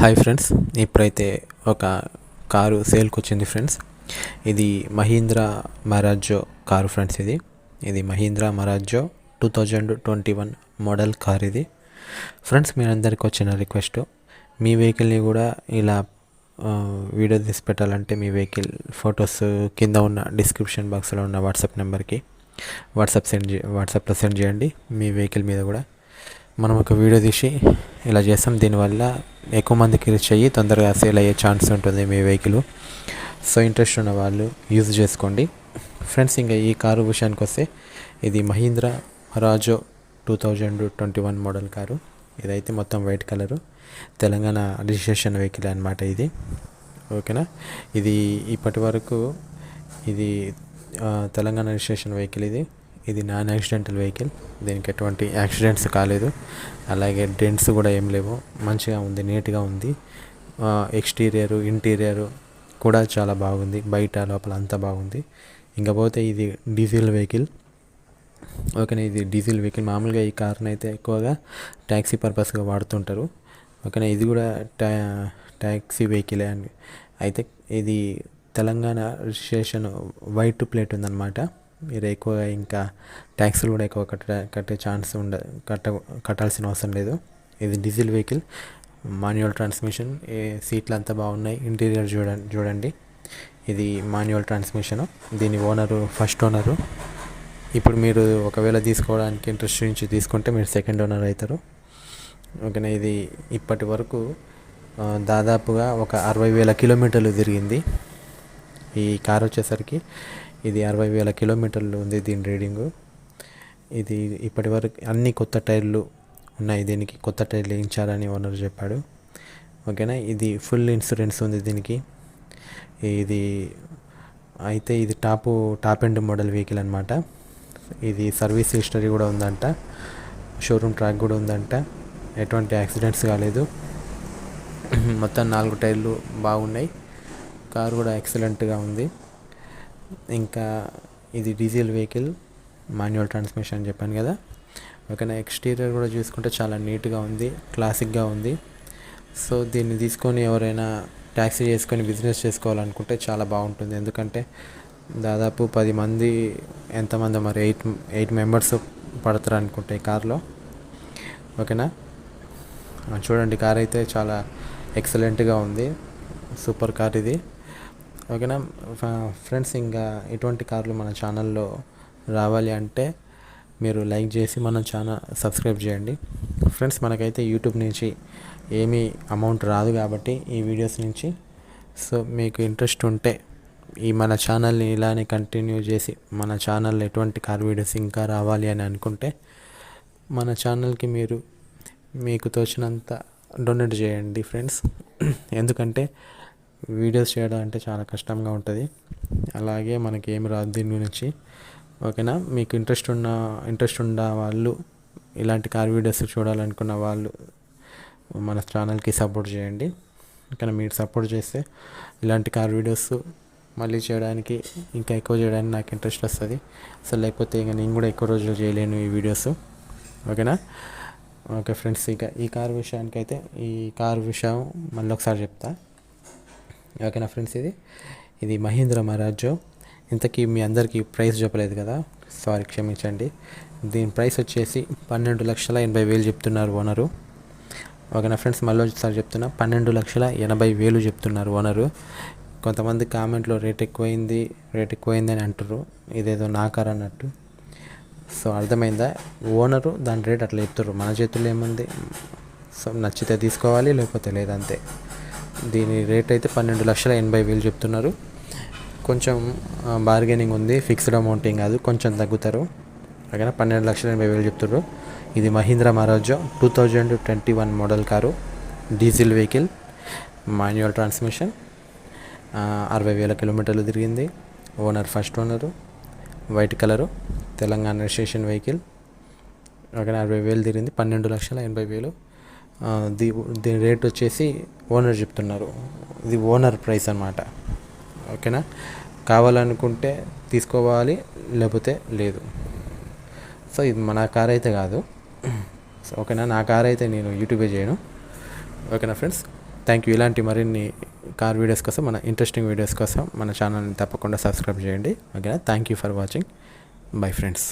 Hi friends ఇప్పుడైతే ఒక car సేల్కి వచ్చింది ఫ్రెండ్స్ ఇది మహీంద్రా మరాజో కారు ఫ్రెండ్స్ ఇది. ఇది Mahindra Marazzo two thousand twenty one model car ఇది. ఫ్రెండ్స్ మీరందరికీ వచ్చిన రిక్వెస్ట్ మీ వెహికల్ని కూడా ఇలా వీడియో తీసి పెట్టాలంటే మీ వెహికల్ ఫొటోస్ కింద ఉన్న డిస్క్రిప్షన్ బాక్స్లో ఉన్న వాట్సాప్ నెంబర్కి వాట్సాప్ సెండ్ చే వాట్సాప్లో సెండ్ చేయండి. మీ వెహికల్ మీద కూడా మనం ఒక వీడియో తీసి ఇలా చేస్తాం. దీనివల్ల ఎక్కువ మందికి రీచ్ అయ్యి తొందరగా సేల్ అయ్యే ఛాన్స్ ఉంటుంది మీ వెహికల్ సో ఇంట్రెస్ట్ ఉన్న వాళ్ళు యూజ్ చేసుకోండి. ఫ్రెండ్స్ ఇంకా ఈ కారు విషయానికి వస్తే ఇది Mahindra రాజో two thousand twenty one model car. ఇదైతే మొత్తం white colour Telangana registration vehicle అనమాట ఇది. ఓకేనా? ఇది ఇప్పటి వరకు ఇది తెలంగాణ రిజిస్ట్రేషన్ వెహికల్ ఇది. ఇది నాన్ యాక్సిడెంటల్ వెహికల్. దీనికి ఎటువంటి యాక్సిడెంట్స్ కాలేదు. అలాగే డెంట్స్ కూడా ఏం లేవు. మంచిగా ఉంది నీట్గా ఉంది. ఎక్స్టీరియరు ఇంటీరియరు కూడా చాలా బాగుంది. బయట లోపల అంతా బాగుంది. ఇంకపోతే ఇది డీజిల్ వెహికల్. ఓకేనా ఇది డీజిల్ వెహికల్. మామూలుగా ఈ కార్ని అయితే ఎక్కువగా ట్యాక్సీ పర్పస్గా వాడుతుంటారు. ఓకేనా ఇది కూడా ట్యా ట్యాక్సీ వెహికలే అండి. అయితే ఇది తెలంగాణ రిజిస్ట్రేషన్ వైట్ ప్లేట్ ఉందన్నమాట. మీరు ఎక్కువగా ఇంకా ట్యాక్సీలు కూడా ఎక్కువ కట్ట కట్టే ఛాన్స్ ఉండ కట్ట కట్టాల్సిన అవసరం లేదు. ఇది డీజిల్ వెహికల్ మాన్యువల్ ట్రాన్స్మిషన్ ఏ సీట్లు అంతా బాగున్నాయి ఇంటీరియర్ చూడండి చూడండి. ఇది మాన్యువల్ ట్రాన్స్మిషన్ దీని ఓనరు ఫస్ట్ ఓనరు. ఇప్పుడు మీరు ఒకవేళ తీసుకోవడానికి ఇంట్రెస్ట్ నుంచి తీసుకుంటే మీరు సెకండ్ ఓనర్ అవుతారు ఓకేనా ఇది ఇప్పటి వరకు దాదాపుగా ఒక అరవై వేల కిలోమీటర్లు తిరిగింది. ఈ కార్ వచ్చేసరికి ఇది అరవై వేల కిలోమీటర్లు ఉంది దీని రీడింగు. ఇది ఇప్పటి వరకు అన్ని కొత్త టైర్లు ఉన్నాయి దీనికి కొత్త టైర్లు వేయించాలని ఓనర్ చెప్పాడు. ఓకేనా? ఇది ఫుల్ ఇన్సూరెన్స్ ఉంది దీనికి. ఇది అయితే ఇది top top end model vehicle అనమాట ఇది సర్వీస్ హిస్టరీ కూడా ఉందంట. షోరూమ్ ట్రాక్ కూడా ఉందంట. ఎటువంటి యాక్సిడెంట్స్ కాలేదు. మొత్తం నాలుగు టైర్లు బాగున్నాయి. కారు కూడా ఎక్సలెంట్గా ఉంది. ఇంకా ఇది డీజిల్ వెహికల్ మాన్యువల్ ట్రాన్స్మిషన్ అని చెప్పాను కదా. ఓకేనా ఎక్స్టీరియర్ కూడా చూసుకుంటే చాలా నీట్గా ఉంది క్లాసిక్గా ఉంది. సో దీన్ని తీసుకొని ఎవరైనా ట్యాక్సీ చేసుకొని బిజినెస్ చేసుకోవాలనుకుంటే చాలా బాగుంటుంది. ఎందుకంటే దాదాపు పది మంది ఎంతమంది మరి ఎయిట్ ఎయిట్ మెంబర్స్ పడతారు అనుకుంటే ఈ కార్లో. ఓకేనా? చూడండి కార్ అయితే చాలా ఎక్సలెంట్గా ఉంది. సూపర్ కార్ ఇది. ఓకేనా? ఫ- ఫ్రెండ్స్ ఇంకా ఇటువంటి కార్లు మన ఛానల్లో రావాలి అంటే మీరు లైక్ చేసి మన ఛానల్ సబ్స్క్రైబ్ చేయండి. ఫ్రెండ్స్ మనకైతే యూట్యూబ్ నుంచి ఏమీ అమౌంట్ రాదు కాబట్టి ఈ వీడియోస్ నుంచి. సో మీకు ఇంట్రెస్ట్ ఉంటే ఈ మన ఛానల్ని ఇలానే కంటిన్యూ చేసి మన ఛానల్ ఎటువంటి కార్ వీడియోస్ ఇంకా రావాలి అని అనుకుంటే మన ఛానల్కి మీరు మీకు తోచినంత డొనేట్ చేయండి ఫ్రెండ్స్. ఎందుకంటే వీడియోస్ చేయడం అంటే చాలా కష్టంగా ఉంటుంది. అలాగే మనకి ఏమి రాదు దీని గురించి. ఓకేనా? మీకు ఇంట్రెస్ట్ ఉన్న ఇంట్రెస్ట్ ఉన్న వాళ్ళు ఇలాంటి కార్ వీడియోస్ చూడాలనుకున్న వాళ్ళు మన ఛానల్కి సపోర్ట్ చేయండి. కానీ మీరు సపోర్ట్ చేస్తే ఇలాంటి కార్ వీడియోస్ మళ్ళీ చేయడానికి ఇంకా ఎక్కువ చేయడానికి నాకు ఇంట్రెస్ట్ వస్తుంది. అసలు లేకపోతే ఇంకా నేను కూడా ఎక్కువ రోజులు చేయలేను ఈ వీడియోస్. ఓకేనా? ఓకే ఫ్రెండ్స్ ఇక ఈ కార్ విషయానికి అయితే ఈ కార్ విషయం మళ్ళీ ఒకసారి చెప్తా. ఓకేనా ఫ్రెండ్స్ ఇది? ఇది మహేంద్ర మహారాజు ఇంతకీ మీ అందరికీ ప్రైస్ చెప్పలేదు కదా? సారీ క్షమించండి. దీని ప్రైస్ వచ్చేసి పన్నెండు లక్షల ఎనభై వేలు చెప్తున్నారు ఓనరు. ఓకేనా ఫ్రెండ్స్? మళ్ళీ ఒకసారి చెప్తున్నా. పన్నెండు లక్షల ఎనభై వేలు చెప్తున్నారు ఓనరు. కొంతమంది కామెంట్లో రేట్ ఎక్కువైంది రేట్ ఎక్కువైంది అని అంటారు ఇదేదో నాకర్ అన్నట్టు. సో అర్థమైందా? ఓనరు దాని రేట్ అట్లా చెప్తారు మన చేతుల్లో ఏముంది? సో నచ్చితే తీసుకోవాలి లేకపోతే లేదంతే. దీని రేట్ అయితే పన్నెండు లక్షల ఎనభై వేలు చెప్తున్నారు. కొంచెం బార్గెనింగ్ ఉంది ఫిక్స్డ్ అమౌంట్ ఏం కాదు కొంచెం తగ్గుతారు. అలాగే పన్నెండు లక్షల ఎనభై వేలు చెప్తున్నారు. ఇది Mahindra Maharaja two thousand twenty one model car diesel vehicle manual transmission. అరవై వేల కిలోమీటర్లు తిరిగింది. Owner first owner white colour Telangana registration vehicle. ఓకేనా? అరవై వేలు తిరిగింది పన్నెండు లక్షల ఎనభై వేలు. దీ దీని రేట్ వచ్చేసి ఓనర్ చెప్తున్నారు. ఇది ఓనర్ ప్రైస్ అనమాట ఓకేనా? కావాలనుకుంటే తీసుకోవాలి లేకపోతే లేదు. సో ఇది మన కార్ అయితే కాదు. సో ఓకేనా? నా కార్ అయితే నేను యూట్యూబే చేయను. ఓకేనా ఫ్రెండ్స్? థ్యాంక్ యూ ఇలాంటి మరిన్ని కార్ వీడియోస్ కోసం మన ఇంట్రెస్టింగ్ వీడియోస్ కోసం మన ఛానల్ని తప్పకుండా సబ్స్క్రైబ్ చేయండి. ఓకేనా? Thank you for watching bye friends